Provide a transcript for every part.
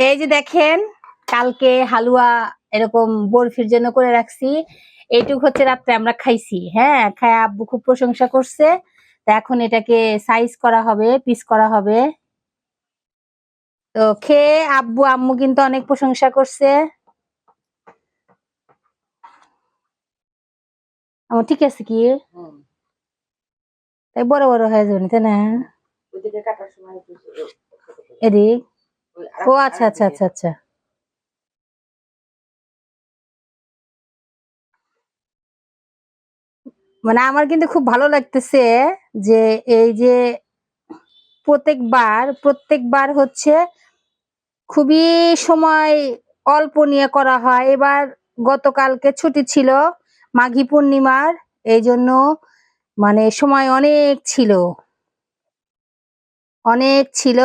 এই যে দেখেন কালকে হালুয়া এরকম বরফির জন্য করে রাখছি। এইটুক হচ্ছে রাত্রে আমরা খাইছি হ্যাঁ? খায় আব্বু খুব প্রশংসা করছে। তা এখন এটাকে সাইজ করা হবে পিস করা হবে। তো খেয়ে আব্বু আম্মু কিন্তু অনেক প্রশংসা করছে। আমার ঠিক আছে কি? তাই বড় বড় হয়ে যাবে না। এদিক। ও আচ্ছা আচ্ছা আচ্ছা আচ্ছা। মানে আমার কিন্তু খুব ভালো লাগতেছে যে এই যে প্রত্যেকবার প্রত্যেকবার হচ্ছে খুবই সময় অল্প নিয়ে করা হয়। এবার গতকালকে ছুটি ছিল মাঘী পূর্ণিমার এই জন্য মানে সময় অনেক ছিল। অনেক ছিল।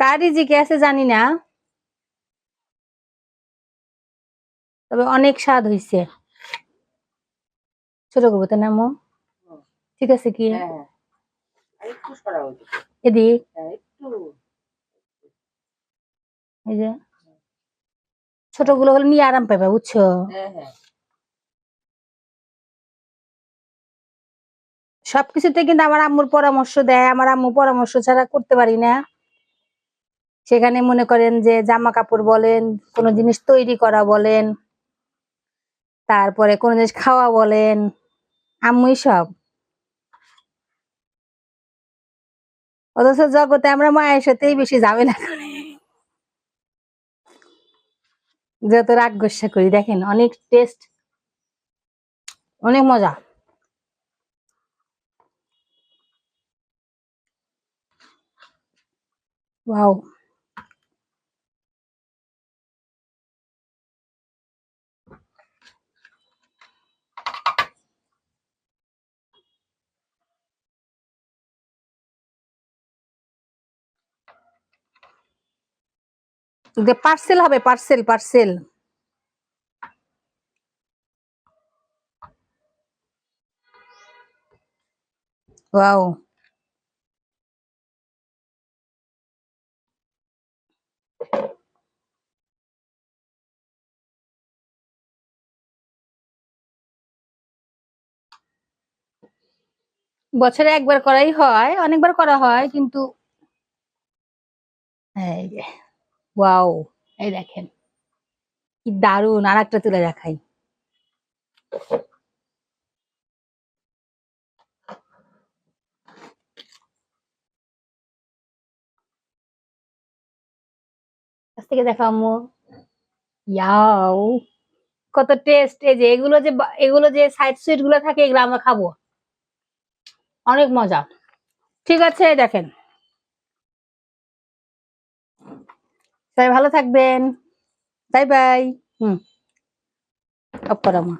কার রিজিকে আছে জানি না। তবে অনেক স্বাদ হইছে। ছোট করব তো নামো ঠিক আছে কি? হ্যাঁ হ্যাঁ। এদিক হ্যাঁ এই যে। ছোটগুলো হলে নিয়ে আরাম পাবে বুঝছ? সবকিছুতে কিন্তু আমার আম্মুর পরামর্শ দেয়। আমার আম্মু পরামর্শ ছাড়া করতে পারি না। সেখানে মনে করেন যে জামা কাপড় বলেন, কোনো জিনিস তৈরি করা বলেন, তারপরে কোনো জিনিস খাওয়া বলেন, আম্মুই সব। অথচ জগতে আমরা মায়ের সাথেই বেশি যাবে না যত রাগ গোসা করি, দেখেন অনেক টেস্ট অনেক মজা। ওয়াও পার্সেল হবে পার্সেল পার্সেল ওয়াও বছরে একবার করাই হয়, অনেকবার করা হয়, কিন্তু এই যে। ওয়াও, এই দেখেন। কি দারুণ আর একটা তুলে দেখাই। থেকে দেখা ইয়াও, কত টেস্ট এই যে এগুলো যে এগুলো যে সাইড সুইটগুলো থাকে, এগুলো আমরা খাব। অনেক মজা। ঠিক আছে, দেখেন। সবাই ভালো থাকবেন। Bye bye. হুম। অফ মা